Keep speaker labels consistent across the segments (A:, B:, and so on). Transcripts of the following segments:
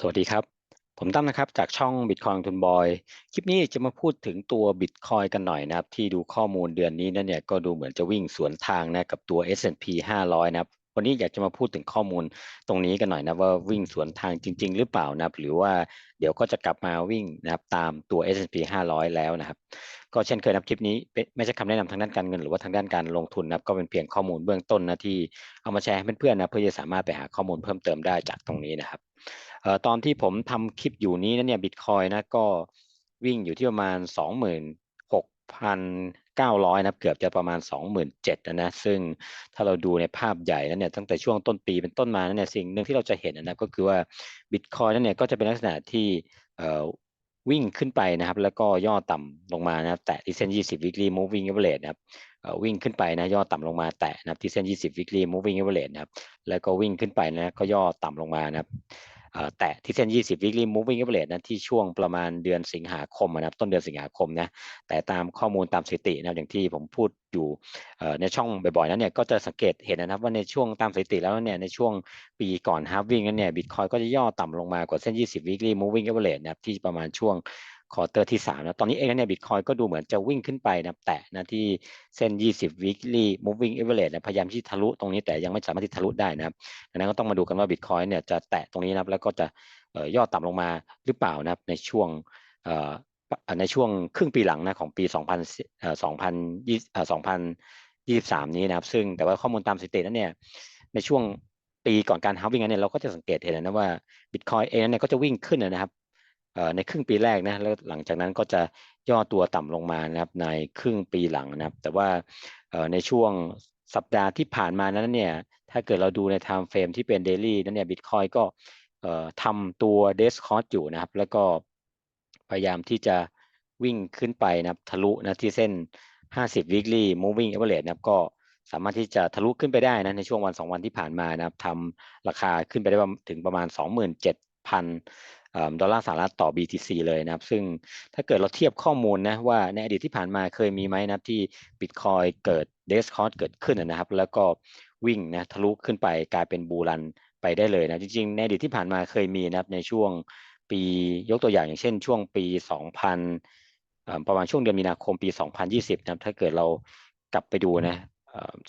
A: สวัสดีครับ ผมตั้มนะครับจากช่อง Bitcoin ทุนบอย คลิปนี้จะมาพูดถึงตัว Bitcoin กันหน่อยนะครับ ที่ดูข้อมูลเดือนนี้นั่นเนี่ยก็ดูเหมือนจะวิ่งสวนทางนะกับตัว S&P 500 นะครับ วันนี้อยากจะมาพูดถึงข้อมูลตรงนี้กันหน่อยนะว่าวิ่งสวนทางจริง ๆ หรือเปล่านะครับ หรือว่าเดี๋ยวก็จะกลับมาวิ่งนะครับตามตัว S&P 500 แล้วนะครับ ก็เช่นเคยนะครับคลิปนี้ไม่ใช่คำแนะนำทางด้านการเงิน หรือว่าทางด้านการลงทุนนะครับก็เป็นเพียงข้อมูลเบื้องต้นนะที่เอามาแชร์ให้เพื่อนๆนะเพื่อจะสามารถไปหาข้อมูลเพิ่มเติมได้จากตรงนี้นะครับ ตอนที่ผมทำคลิปอยู่นี้นะเนี่ยบิตคอยนะก็วิ่งอยู่ที่ประมาณ 26,900 นะเกือบจะประมาณ 27,000นะนะซึ่งถ้าเราดูในภาพใหญ่แล้วเนี่ยตั้งแต่ช่วงต้นปีเป็นต้นมานเนี่ยสิ่งหนึ่งที่เราจะเห็นนะก็คือว่าบิตคอยนั้นเนี่ยก็จะเป็นลักษณะที่วิ่งขึ้นไปนะครับแล้วก็ย่อต่ำลงมานะครับแตะที่เส้น 20 weekly moving average นะครับวิ่งขึ้นไปนะย่อต่ำลงมาแตะนะครับที่เส้น 20 weekly moving average นะครับแล้วก็วิ่งขึ้นไปนะก็ย่อต่ำลงมานะครับ แตะที่เส้น 20 weekly moving average นะที่ช่วงประมาณเดือนสิงหาคมนะครับต้นเดือนสิงหาคมนะแต่ตามข้อมูลตามสถิตินะอย่างที่ผมพูดอยู่ในช่องบ่อยๆนั้นเนี่ยก็จะสังเกตเห็นนะครับว่าในช่วงตามสถิติแล้วเนี่ยในช่วงปีก่อนฮาร์วิ่งนั้นเนี่ยบิตคอยก็จะย่อต่ำลงมากว่าเส้น 20 weekly moving average นะครับที่ประมาณช่วง ควอเตอร์ที่3นะตอนนี้เองเนี่ยบิตคอยก็ดูเหมือนจะวิ่งขึ้นไปนะแตะนะที่เส้น 20 weekly moving average นะพยายามที่ทะลุตรงนี้แต่ยังไม่สามารถที่ทะลุได้นะครับดังนั้นก็ต้องมาดูกันว่าบิตคอยเนี่ยจะแตะตรงนี้นะครับแล้วก็จะย่อต่ำลงมาหรือเปล่านะครับในช่วงในช่วงครึ่งปีหลังนะของปี 2000 2023นี้นะครับซึ่งแต่ว่าข้อมูลตามสถิตินั้นเนี่ยในช่วงปีก่อนการฮาวิ่งเนี่ยเราก็จะสังเกตเห็นนะว่าบิตคอยเองเนี่ยก็จะวิ่งขึ้นนะครับ ในครึ่งปีแรกนะแล้วหลังจากนั้นก็จะย่อตัวต่ำลงมานะครับในครึ่งปีหลังนะครับ แต่ว่าในช่วงสัปดาห์ที่ผ่านมานั้นเนี่ยถ้าเกิดเราดูใน time frame ที่เป็น daily นั้นเนี่ยบิตคอยก็ทำตัว d e s c o r อยู่นะครับ แล้วก็พยายามที่จะวิ่งขึ้นไปนะครับทะลุนะที่เส้น 50 weekly moving average นะครับก็สามารถที่จะทะลุขึ้นไปได้นะในช่วงวัน 2 วันที่ผ่านมานะครับทำราคาขึ้นไปได้ถึงประมาณ 27,000 ดอลลาร์สหรัฐต่อ BTC เลยนะครับ ซึ่งถ้าเกิดเราเทียบข้อมูลนะว่าในอดีตที่ผ่านมาเคยมีไหมนะครับที่ Bitcoin เกิด d e s c o r เกิดขึ้นนะครับ แล้วก็วิ่งนะทะลุขึ้นไปกลายเป็นบูรันไปได้เลยนะจริงๆในอดีตที่ผ่านมาเคยมีนะครับในช่วงปียกตัวอย่างอย่างเช่น ช่วงปี 2000 ประมาณช่วงเดือนมีนาคมปี 2020 นะครับ ถ้าเกิดเรากลับไปดูนะ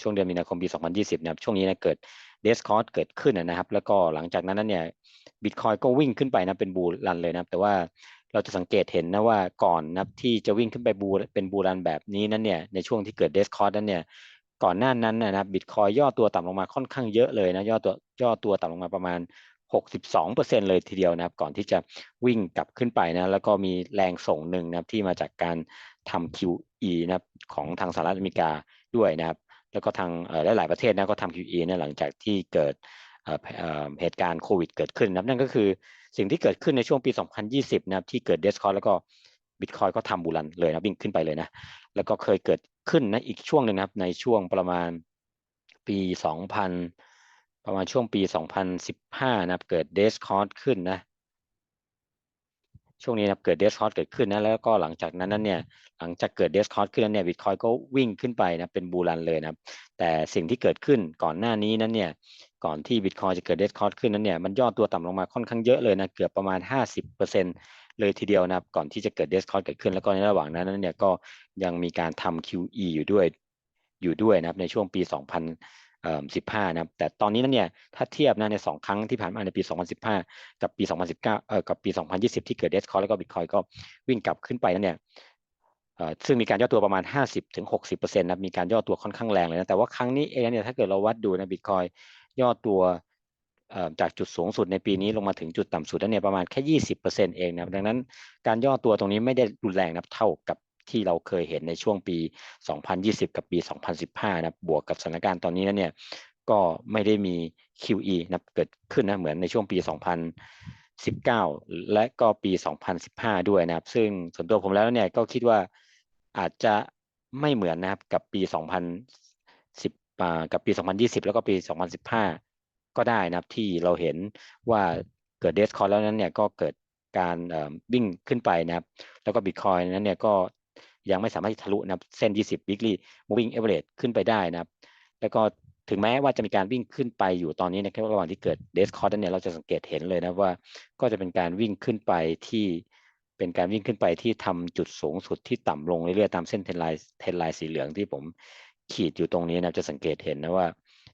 A: ช่วงเดือนมีนาคมปี 2020 นะครับ ช่วงนี้นะเกิดเดสคอร์เกิดขึ้นนะครับ แล้วก็หลังจากนั้นเนี่ย บิตคอยก็วิ่งขึ้นไปนะเป็นบูรันเลยนะแต่ว่าเราจะสังเกตเห็นนะว่าก่อนนะที่จะวิ่งขึ้นไปบูเป็นบูรันแบบนี้นั้นเนี่ยในช่วงที่เกิดเดสคอร์นั้นเนี่ยก่อนหน้านั้นนะครับบิตคอยย่อตัวต่ำลงมาค่อนข้างเยอะเลยนะย่อตัวย่อตัวต่ำลงมาประมาณ 62%เลยทีเดียวนะครับ ก่อนที่จะวิ่งกลับขึ้นไปนะแล้วก็มีแรงส่งหนึ่งนะครับที่มาจากการทำ QE นะครับของทางสหรัฐอเมริกาด้วยนะครับ แล้วก็ทางหลายๆประเทศนะก็ทำ QE นะหลังจากที่เกิด เหตุการณ์โควิดเกิดขึ้นนะนั่นก็คือสิ่งที่เกิดขึ้นในช่วงปี 2020 นะครับที่เกิดเดสคอร์แล้วก็บิตคอยก็ทำบูรันเลยนะวิ่งขึ้นไปเลยนะแล้วก็เคยเกิดขึ้นนะอีกช่วงหนึ่งนะครับในช่วงประมาณปี 2000 ประมาณช่วงปี 2015 นะครับเกิดเดสคอร์ขึ้นนะช่วงนี้นะเกิดเดสคอร์เกิดขึ้นนะแล้วก็หลังจากนั้นนั้นเนี่ยหลังจากเกิดเดสคอร์ขึ้นแล้วเนี่ยบิตคอยก็วิ่งขึ้นไปนะเป็นบูรันเลยนะแต่สิ่งที่เกิดขึ้นก่อนหน้านี้นั้นเนี่ย ก่อนที่บิตคอยจะเกิดเดสคอร์ขึ้นนั้นเนี่ยมันย่อตัวต่ำลงมาค่อนข้างเยอะเลยนะเกือบประมาณ 50%เลยทีเดียวนะครับก่อนที่จะเกิดเดสคอร์เกิดขึ้นแล้วก็ในระหว่างนั้นนั้นเนี่ยก็ยังมีการทำ QE อยู่ด้วยอยู่ด้วยนะครับในช่วงปี 2000 15นะครับแต่ตอนนี้นั้นเนี่ยถ้าเทียบนะใน 2 ครั้งที่ผ่านมาในปี 2015 กับปี 2019เอ่อกับปี 2020 ที่เกิดเดสคอร์แล้วก็บิตคอยก็วิ่งกลับขึ้นไปนั้นเนี่ยซึ่งมีการย่อตัวประมาณ 50-60%นะมีการย่อตัวค่อนข้างแรงเลยนะแต่ว่าครั้งนี้เองเนี่ยถ้าเกิดเราวัดดูนะบิตคอย ย่อตัวจากจุดสูงสุดในปีนี้ลงมาถึงจุดต่ำสุดนั้นเนี่ยประมาณแค่20%เปอร์เซ็นเองนะดังนั้นการย่อตัวตรงนี้ไม่ได้รุนแรงนะเท่ากับที่เราเคยเห็นในช่วงปี 2020 กับปี 2015 นะบวกกับสถานการณ์ตอนนี้นะเนี่ยก็ไม่ได้มี QE นะเกิดขึ้นนะเหมือนในช่วงปี 2019 และก็ปี 2015 ด้วยนะครับ ซึ่งส่วนตัวผมแล้วเนี่ยก็คิดว่าอาจจะไม่เหมือนนะครับกับปี2010 กับปี 2020 แล้วก็ปี 2015 ก็ได้นะครับที่เราเห็นว่าเกิดเดสคอร์แล้วนั้นเนี่ยก็เกิดการวิ่งขึ้นไปนะครับ แล้วก็บิตคอยนั้นเนี่ยก็ยังไม่สามารถทะลุนะครับเส้น 20 weekly moving average ขึ้นไปได้นะครับ แล้วก็ถึงแม้ว่าจะมีการวิ่งขึ้นไปอยู่ตอนนี้นะครับระหว่างที่เกิดเดสคอร์ดเนี่ยเราจะสังเกตเห็นเลยนะว่า ก็จะเป็นการวิ่งขึ้นไปที่เป็นการวิ่งขึ้นไปที่ทำจุดสูงสุดที่ต่ำลงเรื่อยๆตามเส้นเทนไลน์เทนไลน์สีเหลืองที่ผม ขีดอยู่ตรงนี้นะจะสังเกตเห็นนะว่า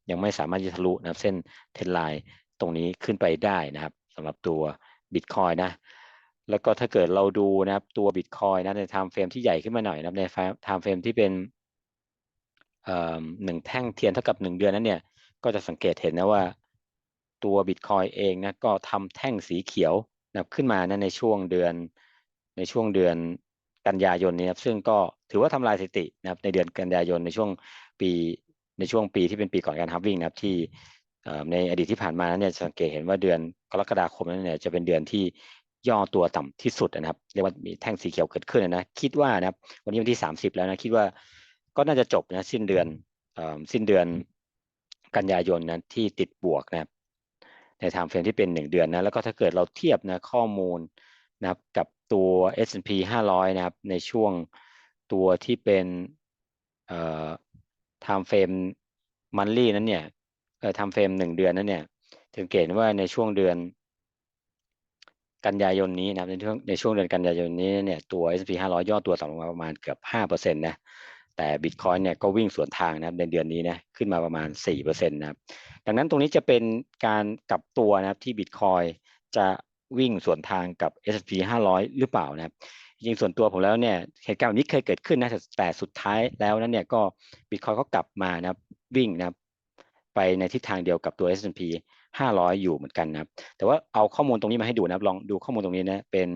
A: ยังไม่สามารถจะทะลุนะเส้นเทนไลน์ตรงนี้ขึ้นไปได้นะครับสำหรับตัวบิตคอยนะแล้วก็ถ้าเกิดเราดูนะครับตัวบิตคอยนะในไทม์เฟรมที่ใหญ่ขึ้นมาหน่อยนะในไทม์เฟรมที่เป็นหนึ่งแท่งเทียนเท่ากับหนึ่งเดือนนั้นเนี่ยก็จะสังเกตเห็นนะว่าตัวบิตคอยเองนะก็ทำแท่งสีเขียวนะขึ้นมานะในช่วงเดือนในช่วงเดือน กันยายนนี้นะซึ่งก็ถือว่าทำลายสถิตินะครับในเดือนกันยายนในช่วงปีในช่วงปีที่เป็นปีก่อนการฮับวิ่งนะครับที่ในอดีตที่ผ่านมาเนี่ยสังเกตเห็นว่าเดือนกรกฎาคมนั้นเนี่ยจะเป็นเดือนที่ย่อตัวต่ำที่สุดนะครับเรียกว่ามีแท่งสีเขียวเกิดขึ้นนะคิดว่านะครับวันนี้วันที่ 30 แล้วนะคิดว่าก็น่าจะจบนะสิ้นเดือนสิ้นเดือนกันยายนนะที่ติดบวกนะครับในไทม์เฟรมที่เป็น 1 เดือนนะแล้วก็ถ้าเกิดเราเทียบนะข้อมูลนะครับกับ ตัว S&P 500 นะครับ ในช่วงตัวที่เป็นเอ่อไทม์เฟรมมันลี่นั้นเนี่ยเอ่อไทม์เฟรมหนึ่งเดือนนั้นเนี่ยถึงเกณฑ์ว่าในช่วงเดือน กันยายนนี้นะครับในช่วงในช่วงเดือนกันยายนนี้เนี่ยตัว S&P 500 ย่อตัวต่ำลงมาประมาณเกือบ5%นะแต่บิตคอยเนี่ยก็วิ่งสวนทางนะครับในเดือนนี้นะขึ้นมาประมาณ 4%นะครับดังนั้นตรงนี้จะเป็นการกลับตัวนะครับที่บิตคอยจะ วิ่งสวนทางกับ S&P 500 หรือเปล่านะครับจริงส่วนตัวผมแล้วเนี่ยเหตุการณ์แบบนี้เคยเกิดขึ้นนะแต่สุดท้ายแล้วนั้นเนี่ยก็บิตคอยก็กลับมานะครับวิ่งนะครับไปในทิศทางเดียวกับตัว S&P 500 อยู่เหมือนกันนะครับแต่ว่าเอาข้อมูลตรงนี้มาให้ดูนะครับลองดูข้อมูลตรงนี้นะเป็น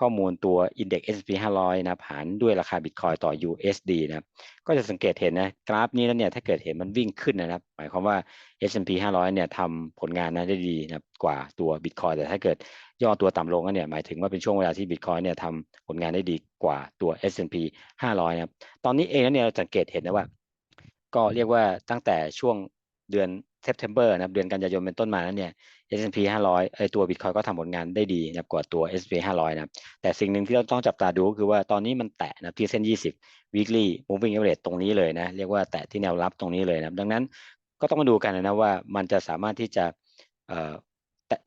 A: ข้อมูลตัว Index S&P 500 นะครับหารด้วยราคา Bitcoin ต่อ USD นะครับก็จะสังเกตเห็นนะกราฟนี้แล้วเนี่ยถ้าเกิดเห็นมันวิ่งขึ้นนะครับ หมายความว่า S&P 500 เนี่ยทำผลงานนะได้ดีนะกว่าตัว Bitcoin แต่ถ้าเกิดย่อตัวต่ำลงเนี่ยหมายถึงว่าเป็นช่วงเวลาที่ Bitcoin เนี่ยทำผลงานได้ดีกว่าตัว S&P 500 นะครับตอนนี้เองนั่นเนี่ยสังเกตเห็นนะว่า ก็เรียกว่าตั้งแต่ช่วง เดือน September นะครับเดือนกันยายนเป็นต้นมาแล้วเนี่ย S&P 500ไอตัว Bitcoin ก็ทำผลงานได้ดีนะกว่าตัว S&P 500 นะครับแต่สิ่งหนึ่งที่เราต้องจับตาดูคือว่าตอนนี้มันแตะนะที่เส้น 20 weekly moving average ตรงนี้เลยนะเรียกว่าแตะที่แนวรับตรงนี้เลยนะดังนั้นก็ต้องมาดูกันนะว่ามันจะสามารถที่จะ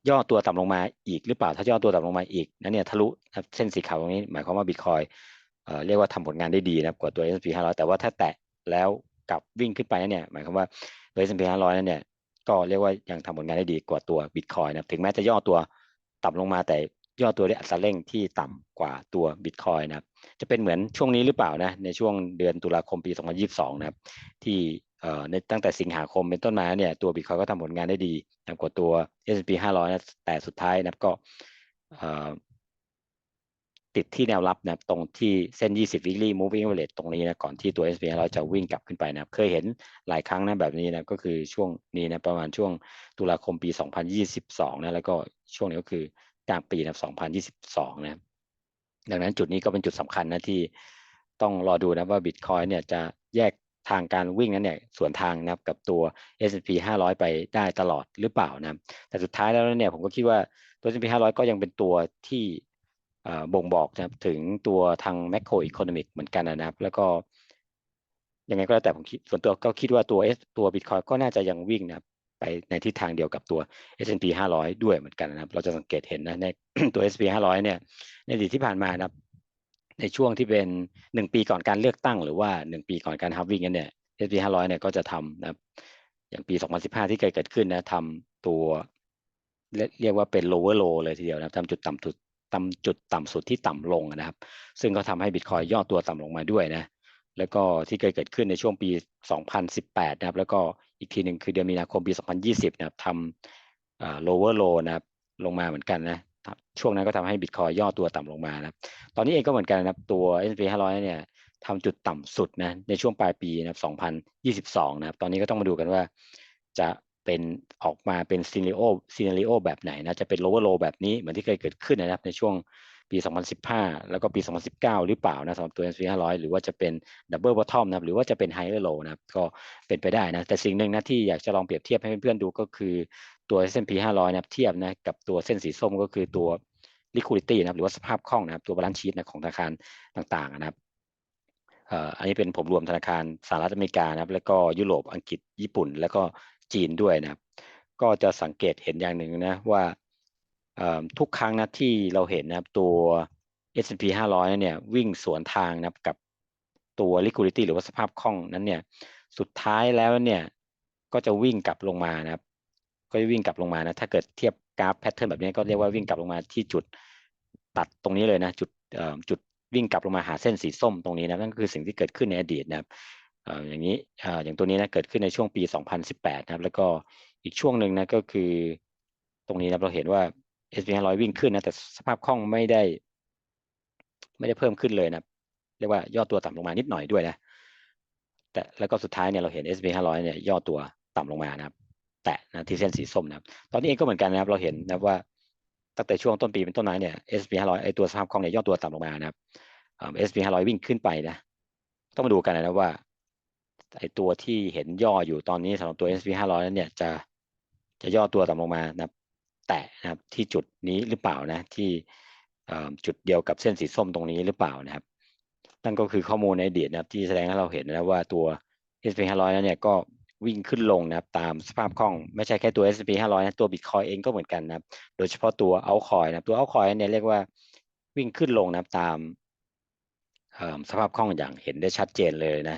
A: ย่อตัวต่ำลงมาอีกหรือเปล่าถ้าย่อตัวต่ำลงมาอีกนั้นเนี่ยทะลุเส้นสีขาวตรงนี้หมายความว่า Bitcoin เรียกว่าทำผลงานได้ดีนะกว่าตัว S&P 500 แต่ว่าถ้าแตะแล้ว กลับวิ่งขึ้นไปเนี่ยหมายความว่าตัว S&P 500นั่นเนี่ยก็เรียกว่ายังทำผลงานได้ดีกว่าตัวบิตคอยนะถึงแม้จะย่อตัวต่ำลงมาแต่ย่อตัวด้วยอัตราเร่งที่ต่ำกว่าตัวบิตคอยนะครับจะเป็นเหมือนช่วงนี้หรือเปล่านะในช่วงเดือนตุลาคมปี 2022 นะครับที่ในตั้งแต่สิงหาคมเป็นต้นมาเนี่ยตัวบิตคอยก็ทำผลงานได้ดีกว่าตัว S&P 500นะแต่สุดท้ายนะก็ ติดที่แนวรับนะตรงที่เส้น 20 weekly moving average ตรงนี้นะก่อนที่ตัว SPY เราจะวิ่งกลับขึ้นไปนะเคยเห็นหลายครั้งนะแบบนี้นะก็คือช่วงนี้นะประมาณช่วงตุลาคมปี 2022นะแล้วก็ช่วงนี้ก็คือกลางปีนะ2022นะดังนั้นจุดนี้ก็เป็นจุดสำคัญนะที่ต้องรอดูนะว่า Bitcoin เนี่ยจะแยกทางการวิ่งนั้นเนี่ยส่วนทางนะครับกับตัว S&P 500 ไปได้ตลอดหรือเปล่านะแต่สุดท้ายแล้วเนี่ยผมก็คิดว่าตัว S&P 500 ก็ยังเป็นตัวที่ บ่งบอกนะครับถึงตัวทางแมคโครอีโคโนมิกเหมือนกันนะครับ แล้วก็ยังไงก็แล้วแต่ผมคิดส่วนตัวก็คิดว่าตัวเอสตัวบิตคอยก็น่าจะยังวิ่งนะครับไปในทิศทางเดียวกับตัว S&P 500 ด้วยเหมือนกันนะครับ เราจะสังเกตเห็นนะในตัว S&P 500 เนี่ยในอดีตที่ผ่านมานะครับ ในช่วงที่เป็นหนึ่งปีก่อนการเลือกตั้ง หรือว่าหนึ่งปีก่อนการฮับวิ่งกันเนี่ย S&P 500 เนี่ยก็จะทำนะครับ อย่างปี 2015 ที่เคยเกิดขึ้นนะทำตัว เรียกว่าเป็น lower low เลยทีเดียวนะครับทำจุดต่ำสุด ต่ำจุดต่ำสุดที่ต่ำลงนะครับ ซึ่งก็ทำให้บิตคอยย่อตัวต่ำลงมาด้วยนะ แล้วก็ที่เคยเกิดขึ้นในช่วงปี 2018 นะครับ แล้วก็อีกทีหนึ่งคือเดือนมีนาคมปี 2020 นะครับทำ lower low นะครับ ลงมาเหมือนกันนะ ช่วงนั้นก็ทำให้บิตคอยย่อตัวต่ำลงมานะตอนนี้เองก็เหมือนกันนะครับตัว S&P 500 เนี่ยทำจุดต่ำสุดนะในช่วงปลายปีนะครับ 2022 นะครับ ตอนนี้ก็ต้องมาดูกันว่าจะ เป็นออกมาเป็นซีนิโอซีนาริโอแบบไหนนะจะเป็นโลเวอร์โลแบบนี้เหมือนที่เคยเกิดขึ้นนะครับในช่วงปี 2015 แล้วก็ปี 2019 หรือเปล่านะสำหรับตัว S&P 500 หรือว่าจะเป็นดับเบิลบอททอมนะครับหรือว่าจะเป็นไฮเออร์โลนะครับก็เป็นไปได้นะ แต่สิ่งหนึ่งนะที่อยากจะลองเปรียบเทียบให้เพื่อนๆดูก็คือตัว S&P 500 นะครับเทียบนะกับตัวเส้นสีส้มก็คือตัว liquidity นะครับหรือว่าสภาพคล่องนะครับตัวบาลานซ์ชีตนะของธนาคารต่างๆนะครับอันนี้เป็นผมรวมธนาคารสหรัฐอเมริกานะครับแล้วก็ยุโรปอังกฤษญี่ปุ่น แล้วก็ จีนด้วยนะครับ ก็จะสังเกตเห็นอย่างหนึ่งนะว่าทุกครั้งนะที่เราเห็นนะครับตัว S&P 500 เนี่ยวิ่งสวนทางนะครับกับตัว liquidity หรือว่าสภาพคล่องนั้นเนี่ยสุดท้ายแล้วเนี่ยก็จะวิ่งกลับลงมานะครับ ก็จะวิ่งกลับลงมานะถ้าเกิดเทียบกราฟแพทเทิร์นแบบนี้ก็เรียกว่าวิ่งกลับลงมาที่จุดตัดตรงนี้เลยนะจุดจุดวิ่งกลับลงมาหาเส้นสีส้มตรงนี้นะนั่นก็คือสิ่งที่เกิดขึ้นในอดีตนะครับ อย่างนี้อย่างตัวนี้นะเกิดขึ้นในช่วงปี 2018 นะครับ แล้วก็อีกช่วงหนึ่งนะก็คือ ตรงนี้นะเราเห็นว่า S&P 500 วิ่งขึ้นนะแต่สภาพคล่องไม่ได้ ไม่ได้เพิ่มขึ้นเลยนะเรียกว่าย่อตัวต่ำลงมานิดหน่อยด้วยนะแต่แล้วก็สุดท้ายเนี่ยเราเห็น S&P 500 เนี่ยย่อตัวต่ำลงมานะครับ แตะนะที่เส้นสีส้มนะครับ ตอนนี้เองก็เหมือนกันนะครับ เราเห็นนะว่าตั้งแต่ช่วงต้นปีเป็นต้นมาเนี่ย S&P 500 ไอตัวสภาพคล่องเนี่ยย่อตัวต่ำลงมานะครับเอ่อ S&P 500 วิ่งขึ้นไปนะ ต้องมาดูกันนะว่า ไอตัวที่เห็นย่ออยู่ตอนนี้สำหรับตัว S&P 500 นั้นเนี่ยจะจะย่อตัวต่ำลงมานะแตะนะครับที่จุดนี้หรือเปล่านะที่จุดเดียวกับเส้นสีส้มตรงนี้หรือเปล่านะครับ นั่นก็คือข้อมูลในอดีตนะครับที่แสดงให้เราเห็นนะว่าตัว S&P 500 นั้นเนี่ยก็วิ่งขึ้นลงนะครับตามสภาพคล่องไม่ใช่แค่ตัว S&P 500 นะตัว Bitcoin เองก็เหมือนกันนะครับโดยเฉพาะตัว altcoin นะครับตัว altcoin เนี่ยเรียกว่าวิ่งขึ้นลงนะครับตามสภาพคล่องอย่างเห็นได้ชัดเจนเลยนะ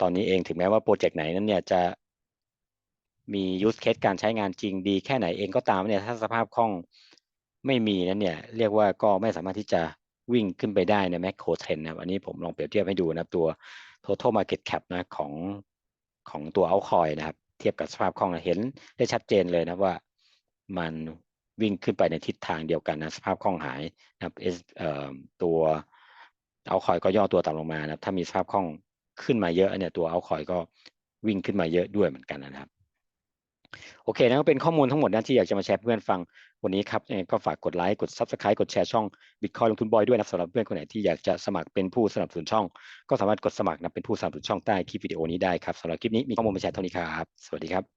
A: ตอนนี้เองถึงแม้ว่าโปรเจกต์ไหนนั้นเนี่ยจะมี use case การใช้งานจริงดีแค่ไหนเองก็ตามเนี่ยถ้าสภาพคล่องไม่มีนั้นเนี่ยเรียกว่าก็ไม่สามารถที่จะวิ่งขึ้นไปได้ใน macro trend นะครับอันนี้ผมลองเปรียบเทียบให้ดูนะครับตัว total market cap นะของของตัว altcoin นะครับ เทียบกับสภาพคล่องเห็นได้ชัดเจนเลยนะว่ามันวิ่งขึ้นไปในทิศทางเดียวกันนะสภาพคล่องหายนะครับตัวเอาคอยก็ย่อตัวต่ำลงมานะครับถ้ามีสภาพคล่อง ขึ้นมาเยอะเนี่ยตัวเอาคอยก็วิ่งขึ้นมาเยอะด้วยเหมือนกันนะครับ โอเคนั่นก็เป็นข้อมูลทั้งหมดนะที่อยากจะมาแชร์เพื่อนฟังวันนี้ครับยังไงก็ฝากกดไลค์กด Subscribe กดแชร์ช่อง Bitcoin ลงทุนบอยด้วยนะสำหรับเพื่อนคนไหนที่อยากจะสมัครเป็นผู้สนับสนุนช่อง ก็สามารถกดสมัครนะเป็นผู้สนับสนุนช่องใต้คลิปวิดีโอนี้ได้ครับสำหรับคลิปนี้มีข้อมูลมาแชร์เท่านี้ครับ สวัสดีครับ